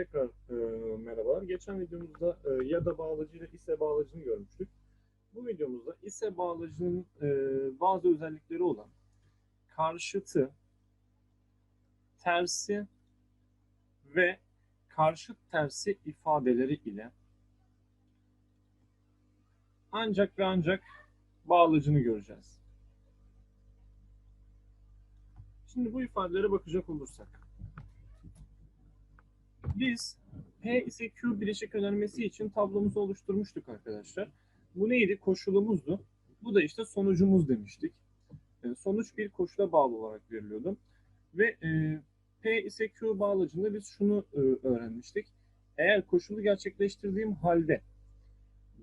Tekrar e, merhabalar. Geçen videomuzda e, ya da bağlacı ile ise bağlacını görmüştük. Bu videomuzda ise bağlacının e, bazı özellikleri olan karşıtı, tersi ve karşıt tersi ifadeleri ile ancak ve ancak bağlacını göreceğiz. Şimdi bu ifadelere bakacak olursak biz P ise Q bileşik önermesi için tablomuzu oluşturmuştuk arkadaşlar. Bu neydi? Koşulumuzdu. Bu da işte sonucumuz demiştik. E, sonuç bir koşula bağlı olarak veriliyordu. Ve e, P ise Q bağlacında biz şunu e, öğrenmiştik. Eğer koşulu gerçekleştirdiğim halde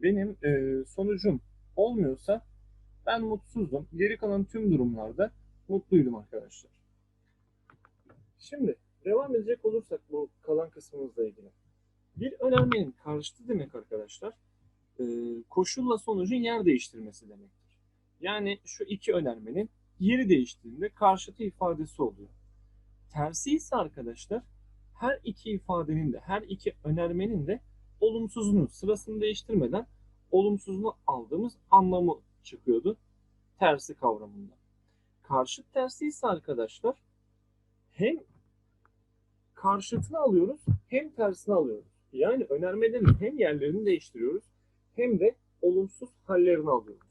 benim sonucum olmuyorsa ben mutsuzdum. Geri kalan tüm durumlarda mutluydum arkadaşlar. Şimdi devam edecek olursak bu kalan kısmımızla ilgili. Bir önermenin karşıtı demek arkadaşlar e, koşulla sonucun yer değiştirmesi demektir. Yani şu iki önermenin yeri değiştiğinde karşıtı ifadesi oluyor. Tersi ise arkadaşlar her iki ifadenin de her iki önermenin de olumsuzunu sırasını değiştirmeden olumsuzunu aldığımız anlamı çıkıyordu tersi kavramında. Karşıt tersi ise arkadaşlar hem karşıtını alıyoruz hem tersini alıyoruz. Yani önermelerin hem yerlerini değiştiriyoruz hem de olumsuz hallerini alıyoruz.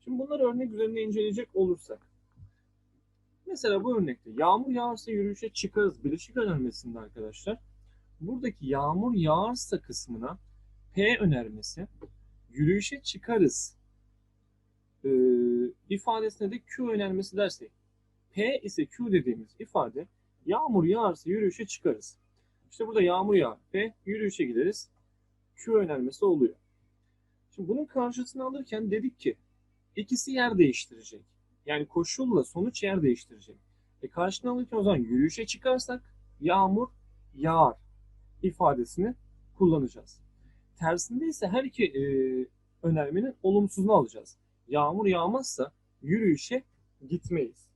Şimdi bunları örnek üzerinde inceleyecek olursak. Mesela bu örnekte yağmur yağarsa yürüyüşe çıkarız bileşik önermesinde arkadaşlar. Buradaki yağmur yağarsa kısmına P önermesi yürüyüşe çıkarız e, ifadesine de Q önermesi dersek P ise Q dediğimiz ifade Yağmur yağarsa yürüyüşe çıkarız. İşte burada yağmur yağar ve yürüyüşe gideriz. Q önermesi oluyor. Şimdi bunun karşısını alırken dedik ki ikisi yer değiştirecek. Yani koşulla sonuç yer değiştirecek. E karşını alırken o zaman yürüyüşe çıkarsak yağmur yağar ifadesini kullanacağız. Tersinde ise her iki e, önermenin olumsuzunu alacağız. Yağmur yağmazsa yürüyüşe gitmeyiz.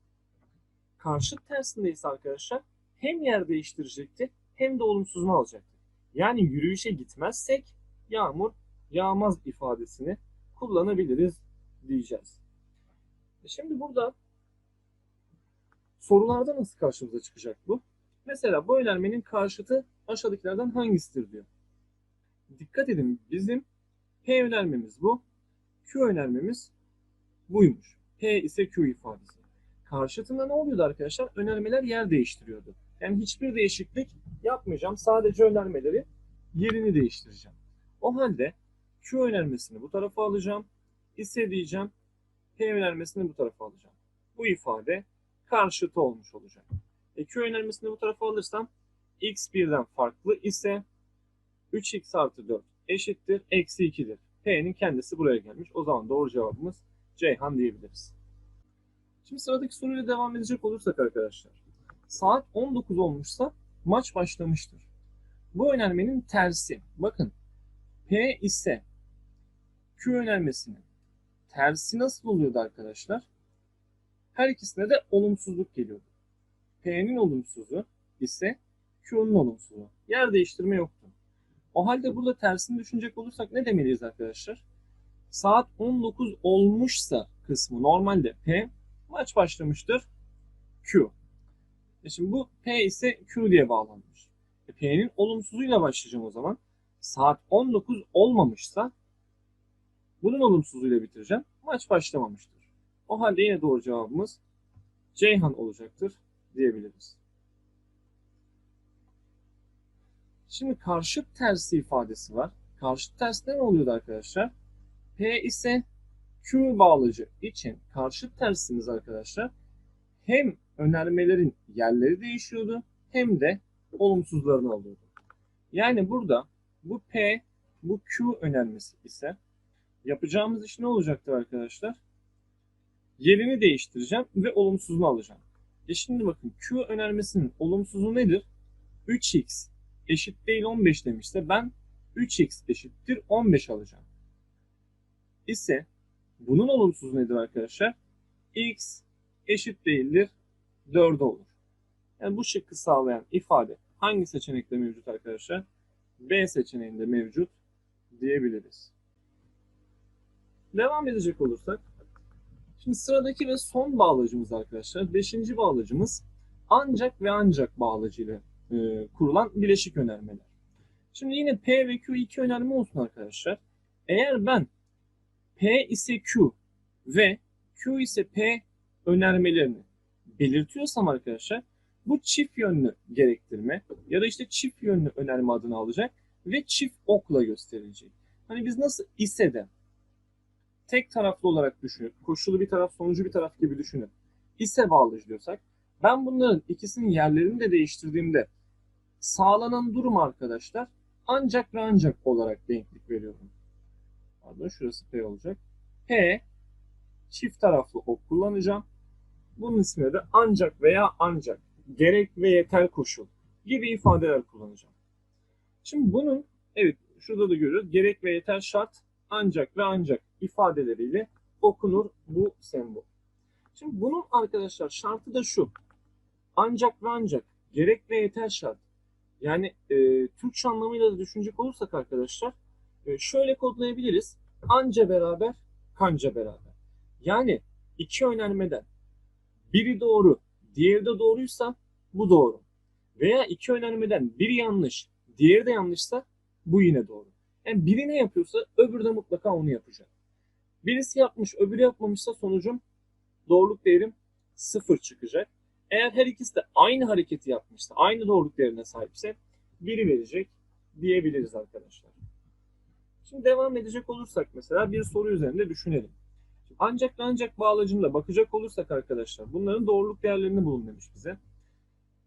Karşıt tersinde ise arkadaşlar hem yer değiştirecekti hem de olumsuzunu alacaktı. Yani yürüyüşe gitmezsek yağmur yağmaz ifadesini kullanabiliriz diyeceğiz. E şimdi burada sorularda nasıl karşımıza çıkacak bu? Mesela bu önermenin karşıtı aşağıdakilerden hangisidir diyor. Dikkat edin bizim P önermemiz bu. Q önermemiz buymuş. P ise Q ifadesi. Karşıtında ne oluyordu arkadaşlar? Önermeler yer değiştiriyordu. Yani hiçbir değişiklik yapmayacağım. Sadece önermeleri yerini değiştireceğim. O halde Q önermesini bu tarafa alacağım. ise diyeceğim. P önermesini bu tarafa alacağım. Bu ifade karşıtı olmuş olacak. E, Q önermesini bu tarafa alırsam x birden farklı ise 3x artı 4 eşittir eksi 2'dir. P'nin kendisi buraya gelmiş. O zaman doğru cevabımız Ceyhan diyebiliriz. Şimdi sıradaki soruyla devam edecek olursak arkadaşlar. Saat 19 olmuşsa maç başlamıştır. Bu önermenin tersi. Bakın P ise Q önermesinin tersi nasıl oluyordu arkadaşlar? Her ikisine de olumsuzluk geliyordu. P'nin olumsuzu ise Q'nun olumsuzu. Yer değiştirme yoktu. O halde burada tersini düşünecek olursak ne demeliyiz arkadaşlar? Saat 19 olmuşsa kısmı normalde P, maç başlamıştır Q. E şimdi bu P ise Q diye bağlanmış. E P'nin olumsuzuyla başlayacağım o zaman. Saat 19 olmamışsa bunun olumsuzuyla bitireceğim. Maç başlamamıştır. O halde yine doğru cevabımız Ceyhan olacaktır diyebiliriz. Şimdi karşıt tersi ifadesi var. Karşıt tersi ne oluyordu arkadaşlar? P ise Q bağlacı için karşıt tersimiz arkadaşlar hem önermelerin yerleri değişiyordu hem de olumsuzlarını alıyordu. Yani burada bu P, bu Q önermesi ise yapacağımız iş ne olacaktır arkadaşlar? Yerini değiştireceğim ve olumsuzunu alacağım. E şimdi bakın Q önermesinin olumsuzu nedir? 3x eşit değil 15 demişse ben 3x eşittir 15 alacağım. İse bunun olumsuzu nedir arkadaşlar? x eşit değildir 4 olur. Yani bu şıkkı sağlayan ifade hangi seçenekte mevcut arkadaşlar? B seçeneğinde mevcut diyebiliriz. Devam edecek olursak. Şimdi sıradaki ve son bağlacımız arkadaşlar. Beşinci bağlacımız ancak ve ancak bağlacıyla e, kurulan bileşik önermeler. Şimdi yine P ve Q iki önerme olsun arkadaşlar. Eğer ben P ise Q ve Q ise P önermelerini belirtiyorsam arkadaşlar bu çift yönlü gerektirme ya da işte çift yönlü önerme adını alacak ve çift okla gösterilecek. Hani biz nasıl ise de tek taraflı olarak düşünüp koşulu bir taraf sonucu bir taraf gibi düşünüp ise bağlacı diyorsak ben bunların ikisinin yerlerini de değiştirdiğimde sağlanan durum arkadaşlar ancak ve ancak olarak denklik veriyorum. Pardon şurası P olacak. P çift taraflı ok kullanacağım. Bunun ismine de ancak veya ancak, gerek ve yeter koşul gibi ifadeler kullanacağım. Şimdi bunun evet şurada da görüyoruz. Gerek ve yeter şart ancak ve ancak ifadeleriyle okunur bu sembol. Şimdi bunun arkadaşlar şartı da şu. Ancak ve ancak gerek ve yeter şart. Yani e, Türkçe anlamıyla da düşünecek olursak arkadaşlar şöyle kodlayabiliriz. Anca beraber, kanca beraber. Yani iki önermeden biri doğru, diğeri de doğruysa bu doğru. Veya iki önermeden biri yanlış, diğeri de yanlışsa bu yine doğru. Yani biri ne yapıyorsa öbürü de mutlaka onu yapacak. Birisi yapmış, öbürü yapmamışsa sonucum doğruluk değerim sıfır çıkacak. Eğer her ikisi de aynı hareketi yapmışsa, aynı doğruluk değerine sahipse biri verecek diyebiliriz arkadaşlar. Şimdi devam edecek olursak mesela bir soru üzerinde düşünelim. Ancak ve ancak bağlacında bakacak olursak arkadaşlar bunların doğruluk değerlerini bulun demiş bize.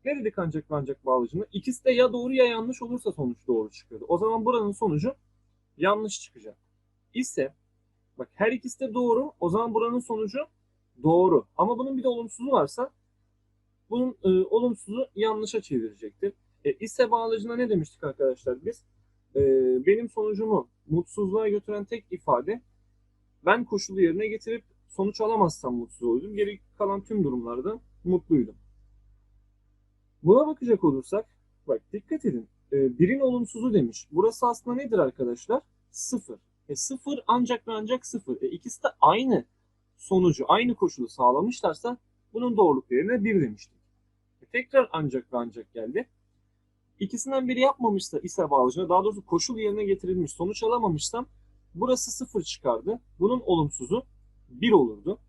Ne dedik ancak ve ancak bağlacında? İkisi de ya doğru ya yanlış olursa sonuç doğru çıkıyordu. O zaman buranın sonucu yanlış çıkacak. İse bak her ikisi de doğru o zaman buranın sonucu doğru. Ama bunun bir de olumsuzu varsa bunun e, olumsuzu yanlışa çevirecektir. E, ise bağlacına ne demiştik arkadaşlar biz? E, benim sonucumu mutsuzluğa götüren tek ifade ben koşulu yerine getirip sonuç alamazsam mutsuz olurdum. Geri kalan tüm durumlarda mutluydum. Buna bakacak olursak, bak dikkat edin. E, birin olumsuzu demiş. Burası aslında nedir arkadaşlar? Sıfır. E, sıfır ancak ve ancak sıfır. E, ikisi de aynı sonucu, aynı koşulu sağlamışlarsa bunun doğruluk değerine bir demiştik. E, tekrar ancak ve ancak geldi. İkisinden biri yapmamışsa ise bağlacına, daha doğrusu koşul yerine getirilmiş, sonuç alamamışsam burası sıfır çıkardı. Bunun olumsuzu bir olurdu.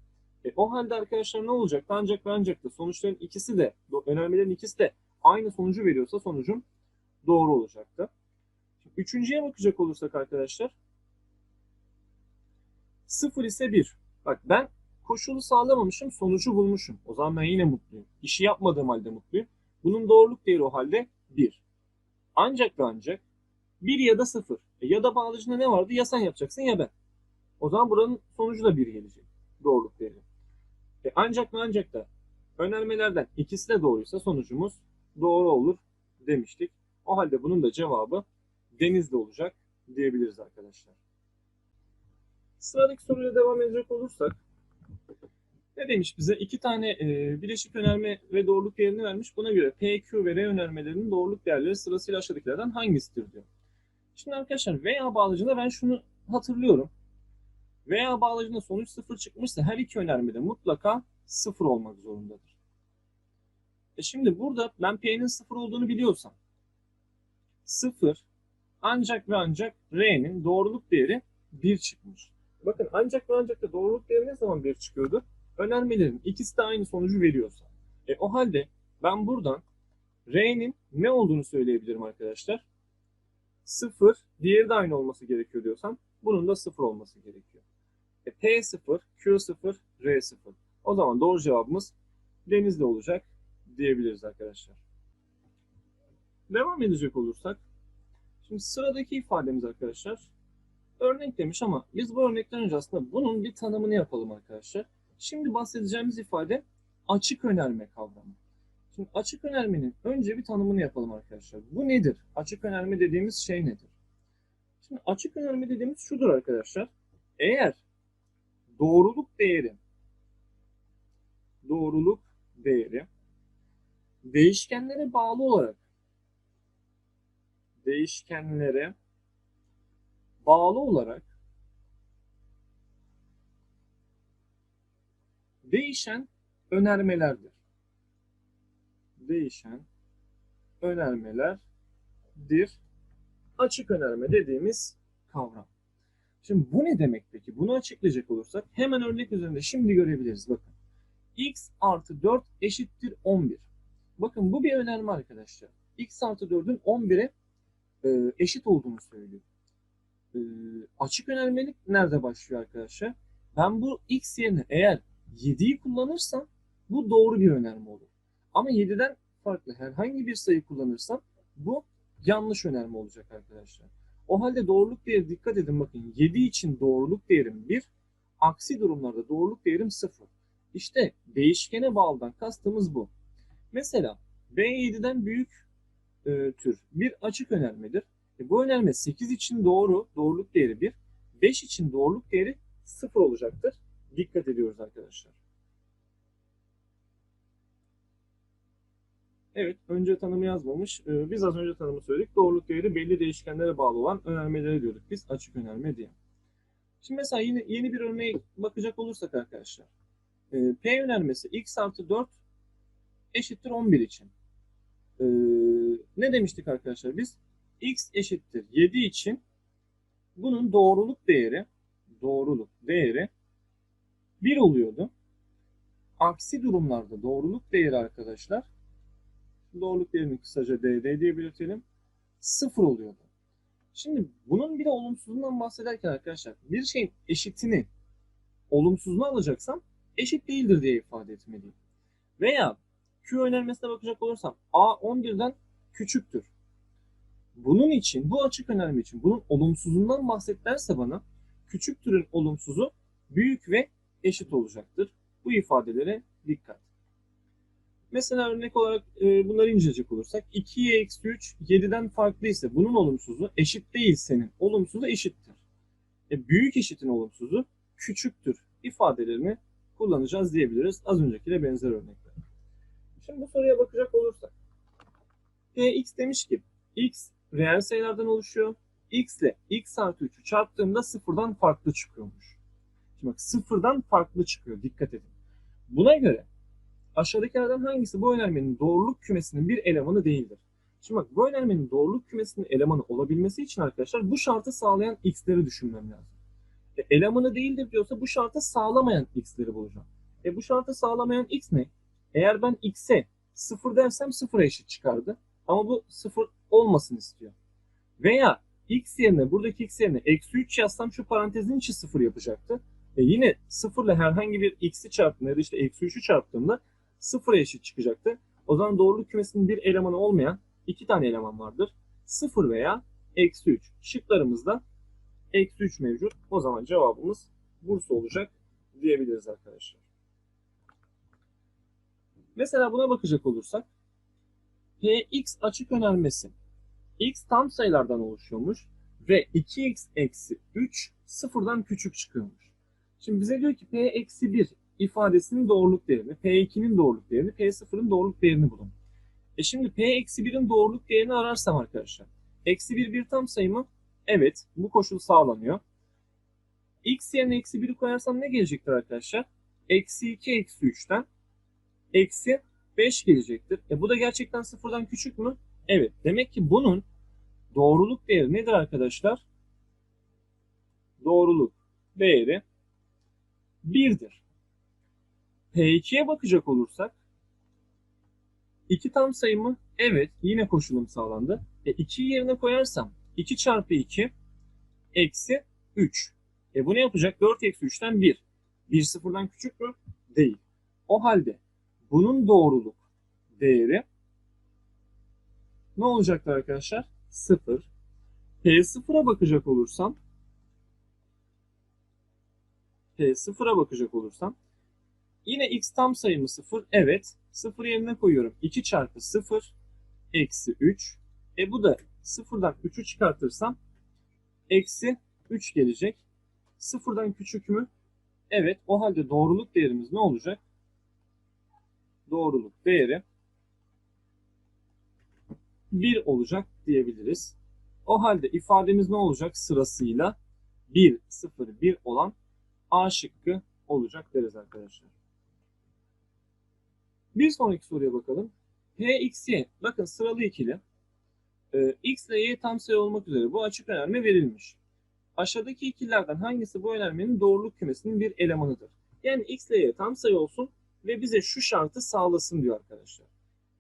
E, o halde arkadaşlar ne olacaktı? Ancak ve ancak da sonuçların ikisi de, önermelerin ikisi de aynı sonucu veriyorsa sonucum doğru olacaktı. Üçüncüye bakacak olursak arkadaşlar 0 ise 1. Bak ben koşulu sağlamamışım, sonucu bulmuşum. O zaman ben yine mutluyum. İşi yapmadığım halde mutluyum. Bunun doğruluk değeri o halde 1. Ancak ve ancak 1 ya da 0. E ya da bağlacında ne vardı? Ya sen yapacaksın ya ben. O zaman buranın sonucu da 1 gelecek. Doğruluk değeri. E ancak ve ancak da önermelerden ikisi de doğruysa sonucumuz doğru olur demiştik. O halde bunun da cevabı denizde olacak diyebiliriz arkadaşlar. Sıradaki soruyla devam edecek olursak ne demiş bize? İki tane e, bileşik önerme ve doğruluk değerini vermiş. Buna göre P, Q ve R önermelerinin doğruluk değerleri sırasıyla aşağıdakilerden hangisidir diyor. Şimdi arkadaşlar veya bağlacında ben şunu hatırlıyorum. Veya bağlacında sonuç sıfır çıkmışsa her iki önermede mutlaka sıfır olmak zorundadır. E şimdi burada ben P'nin sıfır olduğunu biliyorsam sıfır ancak ve ancak R'nin doğruluk değeri 1 çıkmış. Bakın ancak ve ancak da doğruluk değeri ne zaman 1 çıkıyordu? Önermelerin ikisi de aynı sonucu veriyorsa. E o halde ben buradan R'nin ne olduğunu söyleyebilirim arkadaşlar. 0, diğeri de aynı olması gerekiyor diyorsam bunun da 0 olması gerekiyor. E, P0, Q0, R0. O zaman doğru cevabımız denizde olacak diyebiliriz arkadaşlar. Devam edecek olursak. Şimdi sıradaki ifademiz arkadaşlar. Örnek demiş ama biz bu örnekten önce aslında bunun bir tanımını yapalım arkadaşlar. Şimdi bahsedeceğimiz ifade açık önerme kavramı. Şimdi açık önermenin önce bir tanımını yapalım arkadaşlar. Bu nedir? Açık önerme dediğimiz şey nedir? Şimdi açık önerme dediğimiz şudur arkadaşlar. Eğer doğruluk değeri doğruluk değeri değişkenlere bağlı olarak değişkenlere bağlı olarak değişen önermelerdir. Değişen önermelerdir. Açık önerme dediğimiz kavram. Şimdi bu ne demek peki? Bunu açıklayacak olursak hemen örnek üzerinde şimdi görebiliriz. Bakın. x artı 4 eşittir 11. Bakın bu bir önerme arkadaşlar. x artı 4'ün 11'e e, eşit olduğunu söylüyor. E, açık önermelik nerede başlıyor arkadaşlar? Ben bu x yerine eğer 7'yi kullanırsam bu doğru bir önerme olur. Ama 7'den farklı herhangi bir sayı kullanırsam bu yanlış önerme olacak arkadaşlar. O halde doğruluk değeri dikkat edin bakın 7 için doğruluk değerim 1, aksi durumlarda doğruluk değerim 0. İşte değişkene bağlıdan kastımız bu. Mesela B 7'den büyük e, tür bir açık önermedir. E, bu önerme 8 için doğru, doğruluk değeri 1, 5 için doğruluk değeri 0 olacaktır. Dikkat ediyoruz arkadaşlar. Evet, önce tanımı yazmamış. Ee, biz az önce tanımı söyledik. Doğruluk değeri belli değişkenlere bağlı olan önermelere diyorduk biz. Açık önerme diye. Şimdi mesela yine yeni bir örneğe bakacak olursak arkadaşlar. Ee, P önermesi x artı 4 eşittir 11 için. Ee, ne demiştik arkadaşlar biz? x eşittir 7 için bunun doğruluk değeri doğruluk değeri 1 oluyordu. Aksi durumlarda doğruluk değeri arkadaşlar doğruluk değerini kısaca DD diye belirtelim. Sıfır oluyordu. Şimdi bunun bir de olumsuzluğundan bahsederken arkadaşlar bir şeyin eşitini olumsuzluğuna alacaksam eşit değildir diye ifade etmeliyim. Veya Q önermesine bakacak olursam A 11'den küçüktür. Bunun için, bu açık önerme için bunun olumsuzluğundan bahset derse bana küçüktürün olumsuzu büyük ve eşit olacaktır. Bu ifadelere dikkat. Mesela örnek olarak e, bunları inceleyecek olursak 2y eksi 3 7'den farklı ise bunun olumsuzu eşit değil senin. Olumsuzu eşittir. E, büyük eşitin olumsuzu küçüktür ifadelerini kullanacağız diyebiliriz. Az öncekiyle benzer örnekler. Şimdi bu soruya bakacak olursak. Px demiş ki x reel sayılardan oluşuyor. x ile x artı 3'ü çarptığımda sıfırdan farklı çıkıyormuş. Bak sıfırdan farklı çıkıyor. Dikkat edin. Buna göre aşağıdakilerden hangisi bu önermenin doğruluk kümesinin bir elemanı değildir? Şimdi bak bu önermenin doğruluk kümesinin elemanı olabilmesi için arkadaşlar bu şartı sağlayan x'leri düşünmem lazım. E, elemanı değildir diyorsa bu şartı sağlamayan x'leri bulacağım. E bu şartı sağlamayan x ne? Eğer ben x'e 0 dersem 0'a eşit çıkardı. Ama bu 0 olmasın istiyor. Veya x yerine buradaki x yerine eksi 3 yazsam şu parantezin içi 0 yapacaktı. E yine 0 ile herhangi bir x'i çarptığımda ya da işte eksi 3'ü çarptığımda sıfıra eşit çıkacaktı. O zaman doğruluk kümesinin bir elemanı olmayan iki tane eleman vardır. 0 veya eksi 3. Şıklarımızda eksi 3 mevcut. O zaman cevabımız Bursa olacak diyebiliriz arkadaşlar. Mesela buna bakacak olursak Px açık önermesi x tam sayılardan oluşuyormuş ve 2x eksi 3 sıfırdan küçük çıkıyormuş. Şimdi bize diyor ki p eksi 1 ifadesinin doğruluk değerini, P2'nin doğruluk değerini, P0'ın doğruluk değerini bulun. E şimdi P-1'in doğruluk değerini ararsam arkadaşlar. Eksi 1 bir tam sayı mı? Evet. Bu koşul sağlanıyor. X yerine eksi 1'i koyarsam ne gelecektir arkadaşlar? Eksi 2 eksi 3'ten eksi 5 gelecektir. E bu da gerçekten sıfırdan küçük mü? Evet. Demek ki bunun doğruluk değeri nedir arkadaşlar? Doğruluk değeri 1'dir. P2'ye bakacak olursak 2 tam sayı mı? Evet. Yine koşulum sağlandı. E 2'yi yerine koyarsam 2 çarpı 2 eksi 3. E bu ne yapacak? 4 eksi 3'ten 1. 1 sıfırdan küçük mü? Değil. O halde bunun doğruluk değeri ne olacaktır arkadaşlar? 0. P0'a bakacak olursam P0'a bakacak olursam Yine x tam sayı mı 0? Evet. 0 yerine koyuyorum. 2 çarpı 0 eksi 3. E bu da 0'dan 3'ü çıkartırsam eksi 3 gelecek. 0'dan küçük mü? Evet. O halde doğruluk değerimiz ne olacak? Doğruluk değeri 1 olacak diyebiliriz. O halde ifademiz ne olacak sırasıyla? 1, 0, 1 olan A şıkkı olacak deriz arkadaşlar. Bir sonraki soruya bakalım. P, Y. Bakın sıralı ikili. Ee, X ile Y tam sayı olmak üzere bu açık önerme verilmiş. Aşağıdaki ikililerden hangisi bu önermenin doğruluk kümesinin bir elemanıdır? Yani X ile Y tam sayı olsun ve bize şu şartı sağlasın diyor arkadaşlar.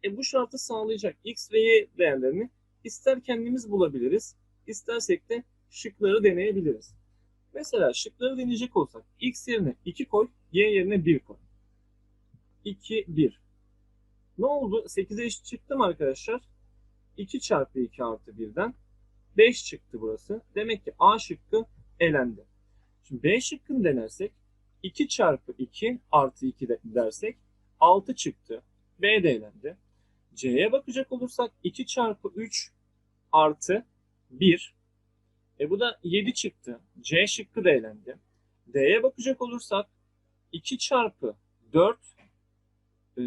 E bu şartı sağlayacak X ve Y değerlerini ister kendimiz bulabiliriz, istersek de şıkları deneyebiliriz. Mesela şıkları deneyecek olsak X yerine 2 koy, Y yerine 1 koy. 2, 1. Ne oldu? 8'e eşit çıktı mı arkadaşlar? 2 çarpı 2 artı 1'den 5 çıktı burası. Demek ki A şıkkı elendi. Şimdi B şıkkını denersek 2 çarpı 2 artı 2 de dersek 6 çıktı. B de elendi. C'ye bakacak olursak 2 çarpı 3 artı 1. E bu da 7 çıktı. C şıkkı da elendi. D'ye bakacak olursak 2 çarpı 4 e,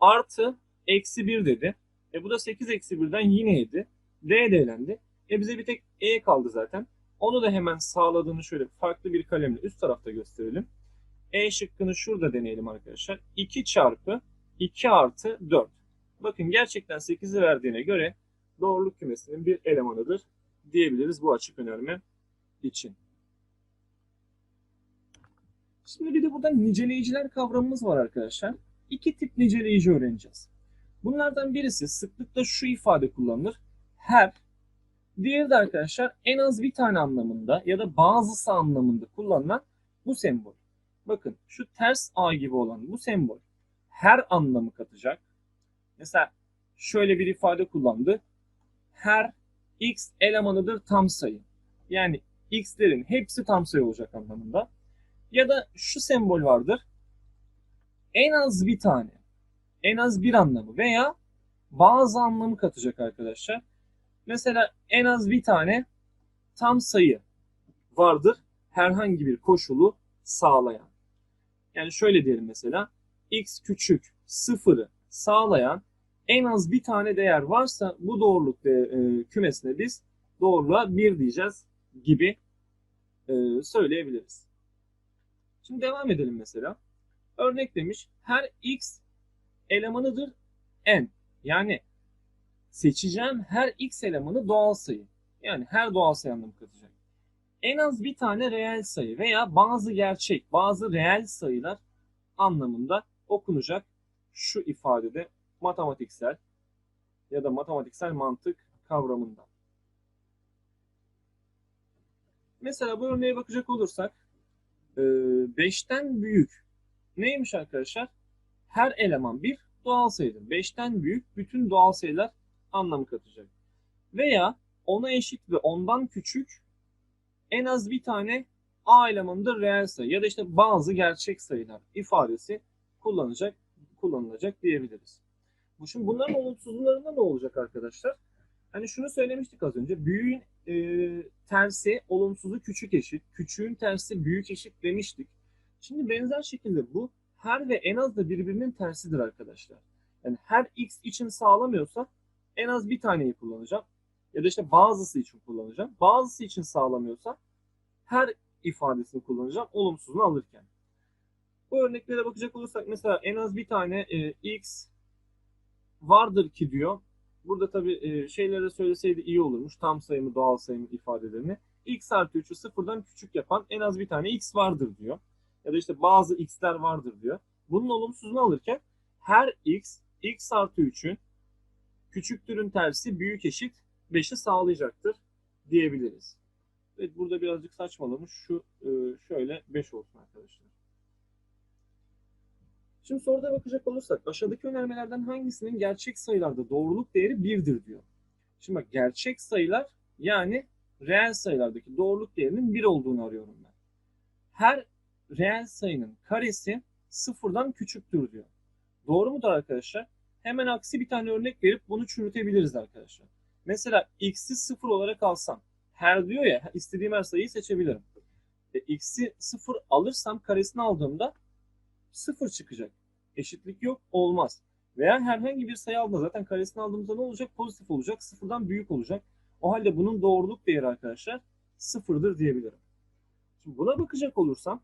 artı eksi 1 dedi. E bu da 8 eksi 1'den yine 7. D de elendi. E bize bir tek E kaldı zaten. Onu da hemen sağladığını şöyle farklı bir kalemle üst tarafta gösterelim. E şıkkını şurada deneyelim arkadaşlar. 2 çarpı 2 artı 4. Bakın gerçekten 8'i verdiğine göre doğruluk kümesinin bir elemanıdır diyebiliriz bu açık önerme için. Şimdi bir de burada niceleyiciler kavramımız var arkadaşlar. İki tip niceleyici öğreneceğiz. Bunlardan birisi sıklıkla şu ifade kullanılır. Her. Diğeri de arkadaşlar en az bir tane anlamında ya da bazısı anlamında kullanılan bu sembol. Bakın şu ters A gibi olan bu sembol her anlamı katacak. Mesela şöyle bir ifade kullandı. Her x elemanıdır tam sayı. Yani x'lerin hepsi tam sayı olacak anlamında. Ya da şu sembol vardır. En az bir tane. En az bir anlamı veya bazı anlamı katacak arkadaşlar. Mesela en az bir tane tam sayı vardır. Herhangi bir koşulu sağlayan. Yani şöyle diyelim mesela. x küçük sıfırı sağlayan en az bir tane değer varsa bu doğruluk de, e, kümesine biz doğruluğa 1 diyeceğiz gibi e, söyleyebiliriz. Şimdi devam edelim mesela. Örnek demiş her x elemanıdır n. Yani seçeceğim her x elemanı doğal sayı. Yani her doğal sayı anlamı katacak. En az bir tane reel sayı veya bazı gerçek, bazı reel sayılar anlamında okunacak şu ifadede matematiksel ya da matematiksel mantık kavramında. Mesela bu örneğe bakacak olursak 5'ten büyük neymiş arkadaşlar? Her eleman bir doğal sayıdır. 5'ten büyük bütün doğal sayılar anlamı katacak. Veya ona eşit ve ondan küçük en az bir tane a elemanıdır reel sayı ya da işte bazı gerçek sayılar ifadesi kullanacak kullanılacak diyebiliriz. Bu şimdi bunların olumsuzluklarında ne olacak arkadaşlar? Hani şunu söylemiştik az önce. Büyüğün e, tersi olumsuzu küçük eşit. Küçüğün tersi büyük eşit demiştik. Şimdi benzer şekilde bu her ve en az da birbirinin tersidir arkadaşlar. Yani her x için sağlamıyorsa en az bir taneyi kullanacağım. Ya da işte bazısı için kullanacağım. Bazısı için sağlamıyorsa her ifadesini kullanacağım olumsuzunu alırken. Bu örneklere bakacak olursak mesela en az bir tane e, x vardır ki diyor. Burada tabii e, şeylere söyleseydi iyi olurmuş. Tam sayımı, doğal sayımı ifadelerini. x artı 3'ü sıfırdan küçük yapan en az bir tane x vardır diyor. Ya da işte bazı x'ler vardır diyor. Bunun olumsuzunu alırken her x, x artı 3'ün küçüktürün tersi büyük eşit 5'i sağlayacaktır diyebiliriz. Evet burada birazcık saçmalamış. Şu e, şöyle 5 olsun arkadaşlar. Şimdi soruda bakacak olursak aşağıdaki önermelerden hangisinin gerçek sayılarda doğruluk değeri 1'dir diyor. Şimdi bak gerçek sayılar yani reel sayılardaki doğruluk değerinin 1 olduğunu arıyorum ben. Her reel sayının karesi sıfırdan küçüktür diyor. Doğru mudur arkadaşlar? Hemen aksi bir tane örnek verip bunu çürütebiliriz arkadaşlar. Mesela x'i sıfır olarak alsam her diyor ya istediğim her sayıyı seçebilirim. E, x'i sıfır alırsam karesini aldığımda sıfır çıkacak. Eşitlik yok olmaz. Veya herhangi bir sayı aldığında zaten karesini aldığımızda ne olacak? Pozitif olacak. Sıfırdan büyük olacak. O halde bunun doğruluk değeri arkadaşlar sıfırdır diyebilirim. Şimdi buna bakacak olursam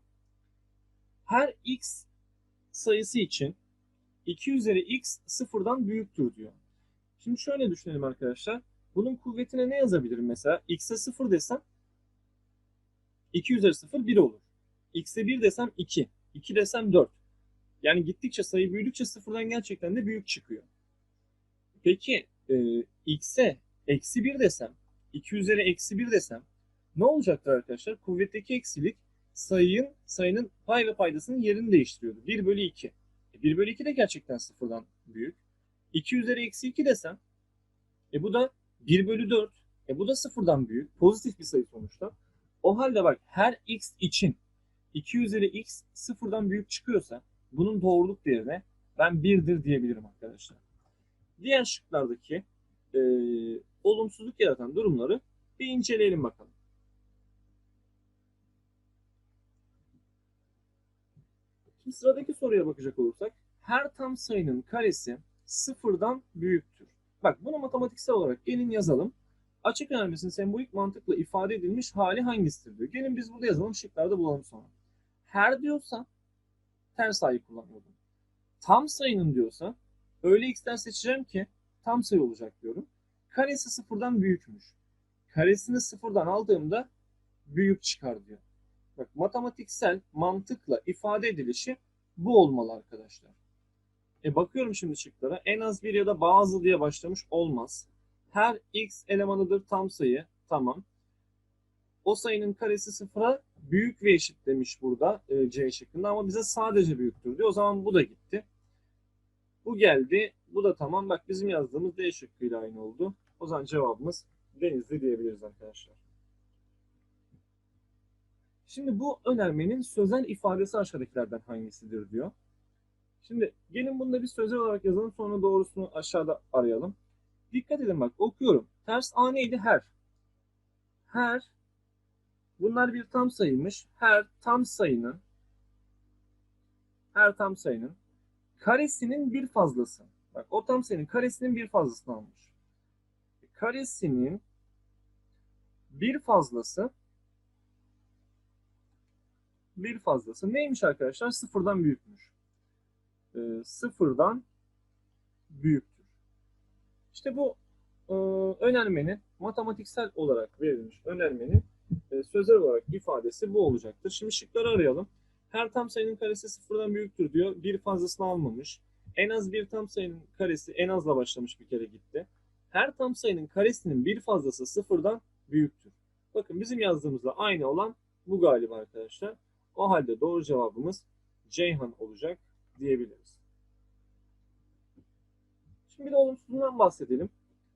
her x sayısı için 2 üzeri x sıfırdan büyüktür diyor. Şimdi şöyle düşünelim arkadaşlar. Bunun kuvvetine ne yazabilirim mesela? x'e 0 desem 2 üzeri 0 1 olur. x'e 1 desem 2. 2 desem 4. Yani gittikçe sayı büyüdükçe sıfırdan gerçekten de büyük çıkıyor. Peki e, x'e eksi 1 desem 2 üzeri eksi 1 desem ne olacaktır arkadaşlar? Kuvvetteki eksilik sayının sayının pay ve paydasının yerini değiştiriyordu. 1 bölü 2. 1 bölü 2 de gerçekten sıfırdan büyük. 2 üzeri eksi 2 desem e bu da 1 bölü 4. E bu da sıfırdan büyük. Pozitif bir sayı sonuçta. O halde bak her x için 2 üzeri x sıfırdan büyük çıkıyorsa bunun doğruluk değerine ben 1'dir diyebilirim arkadaşlar. Diğer şıklardaki e, olumsuzluk yaratan durumları bir inceleyelim bakalım. Şimdi sıradaki soruya bakacak olursak her tam sayının karesi sıfırdan büyüktür. Bak bunu matematiksel olarak gelin yazalım. Açık önermesinin sembolik mantıkla ifade edilmiş hali hangisidir diyor. Gelin biz burada yazalım şıklarda bulalım sonra. Her diyorsa ters sayı kullanıyordum. Tam sayının diyorsa öyle x'ten seçeceğim ki tam sayı olacak diyorum. Karesi sıfırdan büyükmüş. Karesini sıfırdan aldığımda büyük çıkar diyor. Bak matematiksel mantıkla ifade edilişi bu olmalı arkadaşlar. E bakıyorum şimdi şıklara. En az bir ya da bazı diye başlamış olmaz. Her x elemanıdır tam sayı. Tamam. O sayının karesi sıfıra büyük ve eşit demiş burada e, C şıkkında ama bize sadece büyüktür diyor. O zaman bu da gitti. Bu geldi. Bu da tamam. Bak bizim yazdığımız D şıkkıyla aynı oldu. O zaman cevabımız Denizli diyebiliriz arkadaşlar. Şimdi bu önermenin sözel ifadesi aşağıdakilerden hangisidir diyor. Şimdi gelin bunu da bir sözel olarak yazalım sonra doğrusunu aşağıda arayalım. Dikkat edin bak okuyorum. Ters A neydi? Her. Her. Bunlar bir tam sayıymış. Her tam sayının her tam sayının karesinin bir fazlası. Bak o tam sayının karesinin bir fazlasını almış. Karesinin bir fazlası bir fazlası neymiş arkadaşlar? Sıfırdan büyükmüş. Ee, sıfırdan büyüktür. İşte bu e, önermenin matematiksel olarak verilmiş önermenin e, sözel olarak ifadesi bu olacaktır. Şimdi şıkları arayalım. Her tam sayının karesi sıfırdan büyüktür diyor. Bir fazlasını almamış. En az bir tam sayının karesi en azla başlamış bir kere gitti. Her tam sayının karesinin bir fazlası sıfırdan büyüktür. Bakın bizim yazdığımızda aynı olan bu galiba arkadaşlar. O halde doğru cevabımız Ceyhan olacak diyebiliriz. Şimdi bir de olumsuzluğundan bahsedelim.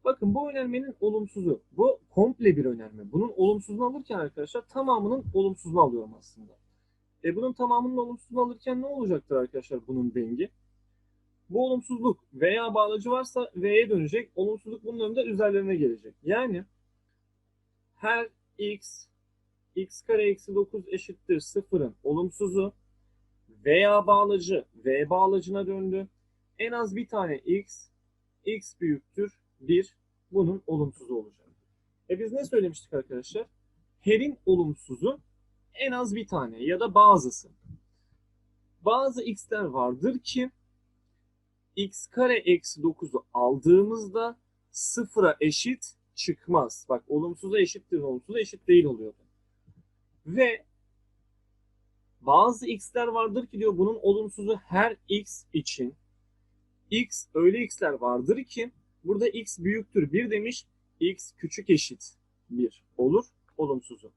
Bakın bu önermenin olumsuzu. Bu komple bir önerme. Bunun olumsuzunu alırken arkadaşlar tamamının olumsuzunu alıyorum aslında. E bunun tamamının olumsuzunu alırken ne olacaktır arkadaşlar bunun dengi? Bu olumsuzluk veya bağlacı varsa V'ye dönecek. Olumsuzluk bunun önünde üzerlerine gelecek. Yani her x x kare eksi 9 eşittir sıfırın olumsuzu veya bağlacı v bağlacına döndü. En az bir tane x x büyüktür 1 bunun olumsuzu olacak. E biz ne söylemiştik arkadaşlar? Her'in olumsuzu en az bir tane ya da bazısı. Bazı x'ler vardır ki x kare eksi 9'u aldığımızda sıfıra eşit çıkmaz. Bak olumsuza eşittir, olumsuza eşit değil oluyordu. Ve bazı x'ler vardır ki diyor bunun olumsuzu her x için x öyle x'ler vardır ki burada x büyüktür 1 demiş x küçük eşit 1 olur olumsuzu.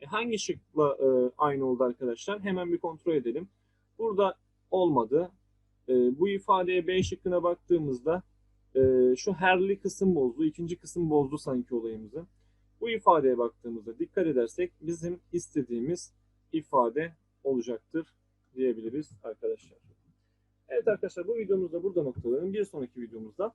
E hangi şıkla e, aynı oldu arkadaşlar? Hemen bir kontrol edelim. Burada olmadı. E, bu ifadeye B şıkkına baktığımızda e, şu herli kısım bozdu. ikinci kısım bozdu sanki olayımızı. Bu ifadeye baktığımızda dikkat edersek bizim istediğimiz ifade olacaktır diyebiliriz arkadaşlar. Evet arkadaşlar bu videomuzda burada noktalayalım. Bir sonraki videomuzda